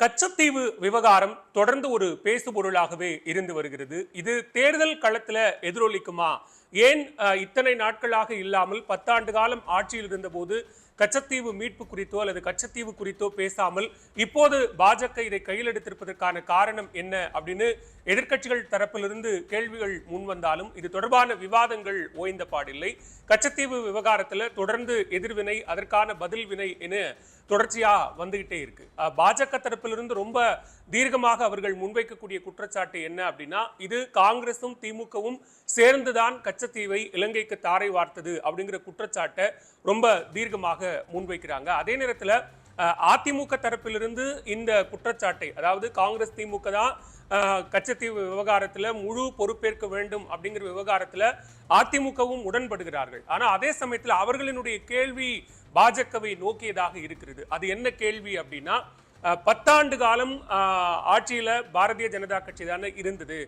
கச்சத்தீவு விவகாரம் தொடர்ந்து ஒரு பேசுபொருளாகவே இருந்து வருகிறது. இது தேர்தல் களத்துல எதிரொலிக்குமா? ஏன் இத்தனை நாட்களாக இல்லாமல் பத்தாண்டு காலம் ஆட்சியில் இருந்தபோது கச்சத்தீவு மீட்பு குறித்தோ அல்லது கச்சத்தீவு குறித்தோ பேசாமல் இப்போது பாஜக இதை கையில் எடுத்திருப்பதற்கான காரணம் என்ன அப்படின்னு எதிர்க்கட்சிகள் தரப்பிலிருந்து கேள்விகள் முன்வந்தாலும் இது தொடர்பான விவாதங்கள் ஓய்ந்த பாடில்லை. கச்சத்தீவு விவகாரத்தில் தொடர்ந்து எதிர்வினை அதற்கான பதில் வினை என தொடர்ச்சியா வந்துகிட்டே இருக்கு. பாஜக தரப்பிலிருந்து ரொம்ப தீர்க்கமாக அவர்கள் முன்வைக்கக்கூடிய குற்றச்சாட்டு என்ன அப்படின்னா இது காங்கிரசும் திமுகவும் சேர்ந்துதான் கச்சத்தீவை இலங்கைக்கு தாரை வார்த்தது அப்படிங்கிற குற்றச்சாட்டை ரொம்ப தீர்க்கமாக முன்வைக்கிறாங்க. அதே நேரத்துல அதிமுக தரப்பிலிருந்து இந்த குற்றச்சாட்டை அதாவது காங்கிரஸ் திமுக தான் கச்சத்தீவு விவகாரத்தில் முழு பொறுப்பேற்க வேண்டும் அப்படிங்கிற விவகாரத்துல அதிமுகவும் உடன்படுகிறார்கள். ஆனால் அதே சமயத்தில் அவர்களினுடைய கேள்வி பாஜகவை நோக்கியதாக இருக்கிறது. அது என்ன கேள்வி அப்படின்னா பத்தாண்டு காலம் ஆட்சியில் ஆட்சியில பாரதிய ஜனதா கட்சி தானே இருந்தது.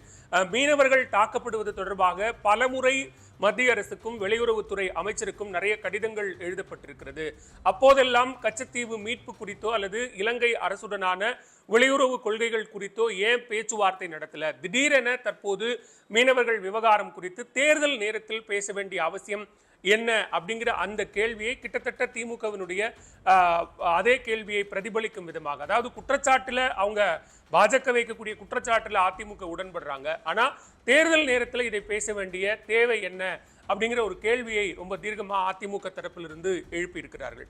மீனவர்கள் தாக்கப்படுவது தொடர்பாக பலமுறை மத்திய அரசுக்கும் வெளியுறவுத்துறை அமைச்சருக்கும் நிறைய கடிதங்கள் எழுதப்பட்டிருக்கிறது. அப்போதெல்லாம் கச்சத்தீவு மீட்பு குறித்தோ அல்லது இலங்கை அரசுடனான வெளியுறவு கொள்கைகள் குறித்தோ ஏன் பேச்சுவார்த்தை நடத்தல? திடீரென தற்போது மீனவர்கள் விவகாரம் குறித்து தேர்தல் நேரத்தில் பேச வேண்டிய அவசியம் என்ன அப்படிங்கிற அந்த கேள்வியை கிட்டத்தட்ட திமுகவினுடைய அதே கேள்வியை பிரதிபலிக்கும் விதமாக. அதாவது குற்றச்சாட்டில் அவங்க பாஜக வைக்கக்கூடிய குற்றச்சாட்டுல அதிமுக உடன்படுறாங்க. ஆனா தேர்தல் நேரத்துல இதை பேச வேண்டிய தேவை என்ன அப்படிங்கிற ஒரு கேள்வியை ரொம்ப தீர்க்கமா அதிமுக தரப்பிலிருந்து எழுப்பியிருக்கிறார்கள்.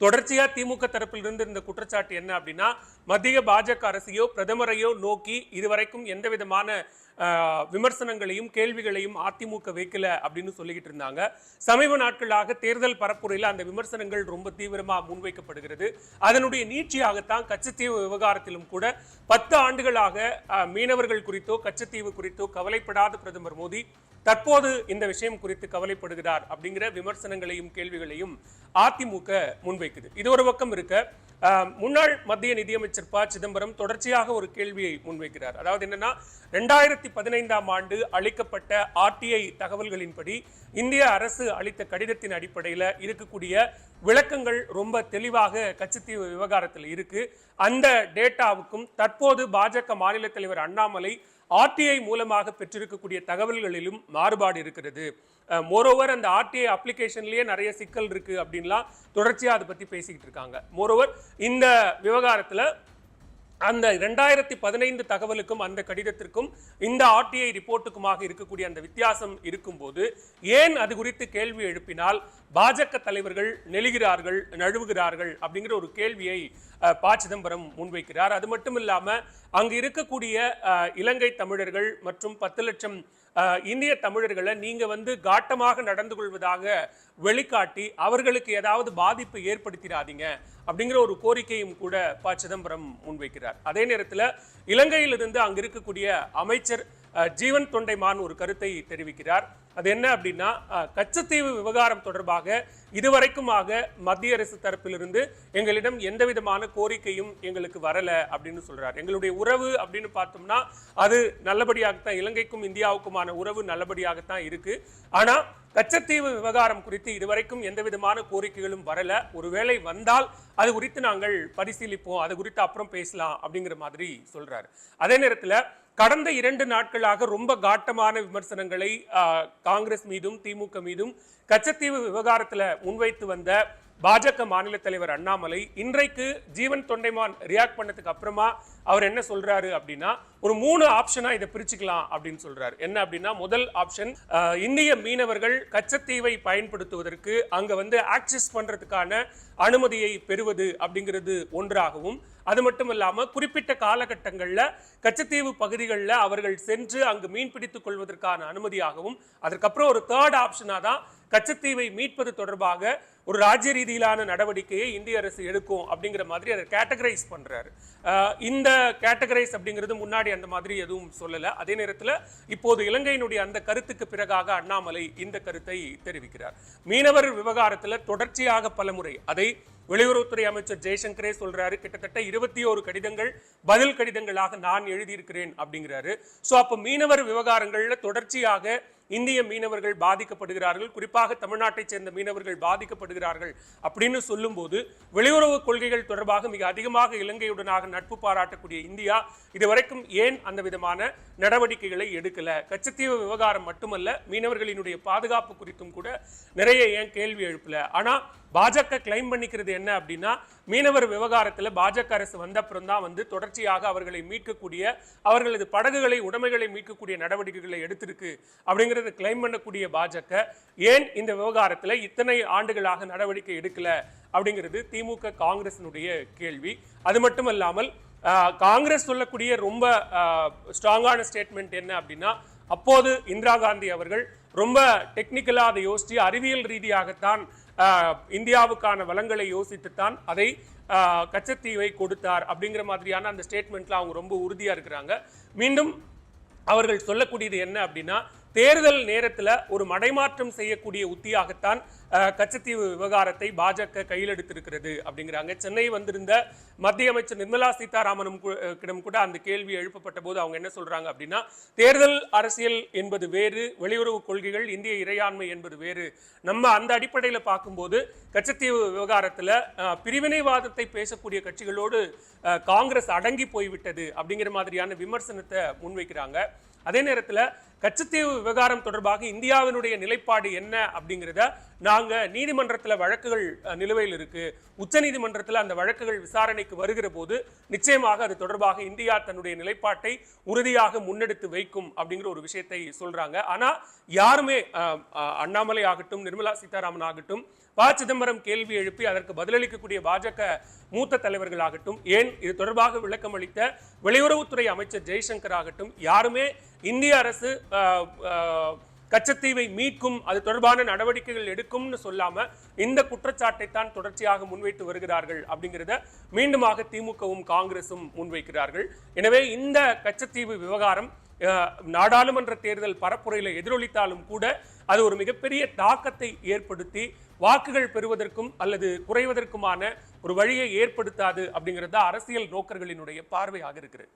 தொடர்ச்சியாக தொடர்ச்சியா திமுக தரப்பிலிருந்து இந்த குற்றச்சாட்டு என்ன அப்படின்னா மத்திய பாஜக அரசையோ பிரதமரையோ நோக்கி இதுவரைக்கும் எந்த விதமான விமர்சனங்களையும் கேள்விகளையும் அதிமுக வைக்கல அப்படின்னு சொல்லிக்கிட்டு இருந்தாங்க. சமீப நாட்களாக தேர்தல் பரப்புரையில் அந்த விமர்சனங்கள் ரொம்ப தீவிரமாக முன்வைக்கப்படுகிறது. அதனுடைய நீட்சியாகத்தான் கச்சத்தீவு விவகாரத்திலும் கூட பத்து ஆண்டுகளாக மீனவர்கள் குறித்தோ கச்சத்தீவு குறித்தோ கவலைப்படாத பிரதமர் மோடி தற்போது இந்த விஷயம் குறித்து கவலைப்படுகிறார் அப்படிங்கிற விமர்சனங்களையும் கேள்விகளையும் அதிமுக முன்வைக்குது. இது ஒரு பக்கம் இருக்க முன்னாள் மத்திய நிதியமைச்சர் ப. சிதம்பரம் தொடர்ச்சியாக ஒரு கேள்வியை முன்வைக்கிறார். அதாவது என்னன்னா ரெண்டாயிரத்தி பதினைந்தாம் ஆண்டு அளிக்கப்பட்ட ஆர்டிஐ தகவல்களின்படி இந்திய அரசு அளித்த கடிதத்தின் அடிப்படையில் இருக்கக்கூடிய விளக்கங்கள் ரொம்ப தெளிவாக கச்சத்தீவு விவகாரத்தில் இருக்கு. அந்த டேட்டாவுக்கும் தற்போது பாஜக மாநில தலைவர் அண்ணாமலை ஆர்டிஐ மூலமாக பெற்றிருக்கக்கூடிய தகவல்களிலும் மாறுபாடு இருக்கிறது. மோரோவர் அந்த ஆர்டிஐ அப்ளிகேஷன்லயே நிறைய சிக்கல் இருக்கு அப்படின்லாம் தொடர்ச்சியா அதை பத்தி பேசிக்கிட்டு இருக்காங்க. மோரோவர் இந்த விவகாரத்தில் அந்த ரெண்டாயிரத்தி பதினைந்து தகவலுக்கும் அந்த கடிதத்திற்கும் இந்த ஆர்டிஐ ரிப்போர்ட்டுக்குமாக இருக்கக்கூடிய அந்த வித்தியாசம் இருக்கும்போது ஏன் அது குறித்து கேள்வி எழுப்பினால் பாஜக தலைவர்கள் நெழுகிறார்கள் நழுவுகிறார்கள் அப்படிங்கிற ஒரு கேள்வியை ப சிதம்பரம் முன்வைக்கிறார். அது மட்டும் இல்லாம அங்கு இருக்கக்கூடிய இலங்கை தமிழர்கள் மற்றும் பத்து லட்சம் இந்திய தமிழர்களை நீங்க வந்து காட்டமாக நடந்து கொள்வதாக வெளிக்காட்டி அவர்களுக்கு ஏதாவது பாதிப்பு ஏற்படுத்திடாதீங்க அப்படிங்கிற ஒரு கோரிக்கையும் கூட ப. சிதம்பரம் முன்வைக்கிறார். அதே நேரத்தில் இலங்கையிலிருந்து அங்கு இருக்கக்கூடிய அமைச்சர் ஜீவன் தொண்டைமான் ஒரு கருத்தை தெரிவிக்கிறார். அது என்ன அப்படின்னா கச்சத்தீவு விவகாரம் தொடர்பாக இதுவரைக்குமாக மத்திய அரசு தரப்பிலிருந்து எங்களிடம் எந்த விதமான கோரிக்கையும் எங்களுக்கு வரல அப்படின்னு சொல்றார். எங்களுடைய உறவு அப்படின்னு பார்த்தோம்னா அது நல்லபடியாகத்தான் இலங்கைக்கும் இந்தியாவுக்குமான உறவு நல்லபடியாகத்தான் இருக்கு. ஆனா கச்சத்தீவு விவகாரம் குறித்து இதுவரைக்கும் எந்த விதமான கோரிக்கைகளும் வரல. ஒருவேளை வந்தால் அது குறித்து நாங்கள் பரிசீலிப்போம் அது குறித்து அப்புறம் பேசலாம் அப்படிங்கிற மாதிரி சொல்றாரு. அதே நேரத்தில் கடந்த இரண்டு நாட்களாக ரொம்ப காட்டமான விமர்சனங்களை காங்கிரஸ் மீதும் திமுக மீதும் கச்சத்தீவு விவகாரத்தில் முன்வைத்து வந்த பாஜக மாநில தலைவர் அண்ணாமலை இன்றைக்கு ஜீவன் தொண்டைமான் ரியாக்ட் பண்ணதுக்கு அப்புறமா அவர் என்ன சொல்றாரு அப்படின்னா ஒரு மூணு ஆப்ஷனா இதை பிரிச்சுக்கலாம் அப்படின்னு சொல்றாரு. என்ன அப்படின்னா முதல் ஆப்ஷன் இந்திய மீனவர்கள் கச்சத்தீவை பயன்படுத்துவதற்கு அங்க வந்து ஆக்சஸ் பண்றதுக்கான அனுமதியை பெறுவது அப்படிங்கிறது ஒன்றாகவும் அது மட்டும் இல்லாமல் குறிப்பிட்ட காலகட்டங்களில் கச்சத்தீவு பகுதிகளில் அவர்கள் சென்று அங்கு மீன் பிடித்துக் கொள்வதற்கான அனுமதியாகவும் அதற்கப்புறம் ஒரு தேர்ட் ஆப்ஷனாக தான் கச்சத்தீவை மீட்பது தொடர்பாக ஒரு ராஜ்ய ரீதியிலான நடவடிக்கையை இந்திய அரசு எடுக்கும் அப்படிங்கிற மாதிரி அதை கேட்டகரைஸ் பண்றாரு. இந்த கேட்டகரைஸ் அப்படிங்கிறது முன்னாடி அந்த மாதிரி எதுவும் சொல்லல. அதே நேரத்தில் இப்போது இலங்கையினுடைய அந்த கருத்துக்கு பிறகாக அண்ணாமலை இந்த கருத்தை தெரிவிக்கிறார். மீனவர் விவகாரத்தில் தொடர்ச்சியாக பலமுறை அதை வெளியுறவுத்துறை அமைச்சர் ஜெய்சங்கரே சொல்றாரு கிட்டத்தட்ட இருபத்தி ஒரு கடிதங்கள் பதில் கடிதங்களாக நான் எழுதியிருக்கிறேன் அப்படிங்கிறாரு. சோ அப்போ மீனவர் விவகாரங்களில் தொடர்ச்சியாக இந்திய மீனவர்கள் பாதிக்கப்படுகிறார்கள் குறிப்பாக தமிழ்நாட்டைச் சேர்ந்த மீனவர்கள் பாதிக்கப்படுகிறார்கள் அப்படின்னு சொல்லும்போது வெளியுறவு கொள்கைகள் தொடர்பாக மிக அதிகமாக இலங்கையுடனாக நட்பு பாராட்டக்கூடிய இந்தியா இதுவரைக்கும் ஏன் அந்த விதமான நடவடிக்கைகளை எடுக்கல? கச்சத்தீவு விவகாரம் மட்டுமல்ல மீனவர்களினுடைய பாதுகாப்பு குறித்தும் கூட நிறைய ஏன் கேள்வி எழுப்பல? ஆனா பாஜக கிளைம் பண்ணிக்கிறது என்ன அப்படின்னா மீனவர் விவகாரத்தில் பாஜக அரசு வந்த தான் வந்து தொடர்ச்சியாக அவர்களை மீட்கக்கூடிய அவர்களது படகுகளை உடைமைகளை மீட்கக்கூடிய நடவடிக்கைகளை எடுத்திருக்கு அப்படிங்கிறத கிளைம் பண்ணக்கூடிய பாஜக ஏன் இந்த விவகாரத்தில் இத்தனை ஆண்டுகளாக நடவடிக்கை எடுக்கல அப்படிங்கிறது திமுக காங்கிரசினுடைய கேள்வி. அது மட்டும் இல்லாமல் காங்கிரஸ் சொல்லக்கூடிய ரொம்ப ஸ்ட்ராங்கான ஸ்டேட்மெண்ட் என்ன அப்படின்னா அப்போது இந்திரா காந்தி அவர்கள் ரொம்ப டெக்னிக்கலாக அதை யோசித்து அறிவியல் ரீதியாகத்தான் இந்தியாவுக்கான வளங்களை யோசித்து தான் அதை ஆஹ், கச்சத்தீவை கொடுத்தார் அப்படிங்கிற மாதிரியான அந்த ஸ்டேட்மெண்ட்ல அவங்க ரொம்ப உறுதியா இருக்கிறாங்க. மீண்டும் அவர்கள் சொல்லக்கூடியது என்ன அப்படின்னா தேர்தல் நேரத்தில் ஒரு மடைமாற்றம் செய்யக்கூடிய உத்தியாகத்தான் கச்சத்தீவு விவகாரத்தை பாஜக கையில் எடுத்திருக்கிறது அப்படிங்கிறாங்க. சென்னை வந்திருந்த மத்திய அமைச்சர் நிர்மலா சீதாராமனும் கிடம் கூட அந்த கேள்வி எழுப்பப்பட்ட போது அவங்க என்ன சொல்றாங்க அப்படின்னா தேர்தல் அரசியல் என்பது வேறு வெளியுறவு கொள்கைகள் இந்திய இறையாண்மை என்பது வேறு. நம்ம அந்த அடிப்படையில பார்க்கும்போது கச்சத்தீவு விவகாரத்தில் பிரிவினைவாதத்தை பேசக்கூடிய கட்சிகளோடு காங்கிரஸ் அடங்கி போய்விட்டது அப்படிங்கிற மாதிரியான விமர்சனத்தை முன்வைக்கிறாங்க. அதே நேரத்தில் கச்சத்தீவு விவகாரம் தொடர்பாக இந்தியாவினுடைய நிலைப்பாடு என்ன அப்படிங்கிறத நாங்கள் நீதிமன்றத்தில் வழக்குகள் நிலுவையில் இருக்கு. உச்சநீதிமன்றத்தில் அந்த வழக்குகள் விசாரணைக்கு வருகிற போது நிச்சயமாக அது தொடர்பாக இந்தியா தன்னுடைய நிலைப்பாட்டை உறுதியாக முன்னெடுத்து வைக்கும் அப்படிங்கிற ஒரு விஷயத்தை சொல்றாங்க. ஆனால் யாருமே அண்ணாமலை ஆகட்டும் நிர்மலா சீதாராமன் ஆகட்டும் ப சிதம்பரம் கேள்வி எழுப்பி அதற்கு பதிலளிக்கக்கூடிய பாஜக மூத்த தலைவர்களாகட்டும் ஏன் இது தொடர்பாக விளக்கம் அளித்த வெளியுறவுத்துறை அமைச்சர் ஜெய்சங்கர் ஆகட்டும் யாருமே இந்திய அரசு கச்சத்தீவை மீட்கும் அது தொடர்பான நடவடிக்கைகள் எடுக்கும்னு சொல்லாம இந்த குற்றச்சாட்டை தான் தொடர்ச்சியாக முன்வைத்து வருகிறார்கள் அப்படிங்கிறத மீண்டுமாக திமுகவும் காங்கிரசும் முன்வைக்கிறார்கள். எனவே இந்த கச்சத்தீவு விவகாரம் நாடாளுமன்ற தேர்தல் பரப்புரையில் எதிரொலித்தாலும் கூட அது ஒரு மிகப்பெரிய தாக்கத்தை ஏற்படுத்தி வாக்குகள் பெறுவதற்கும் அல்லது குறைவதற்குமான ஒரு வழியை ஏற்படுத்தாது அப்படிங்கிறது அரசியல் நோக்கர்களினுடைய பார்வையாக இருக்கிறது.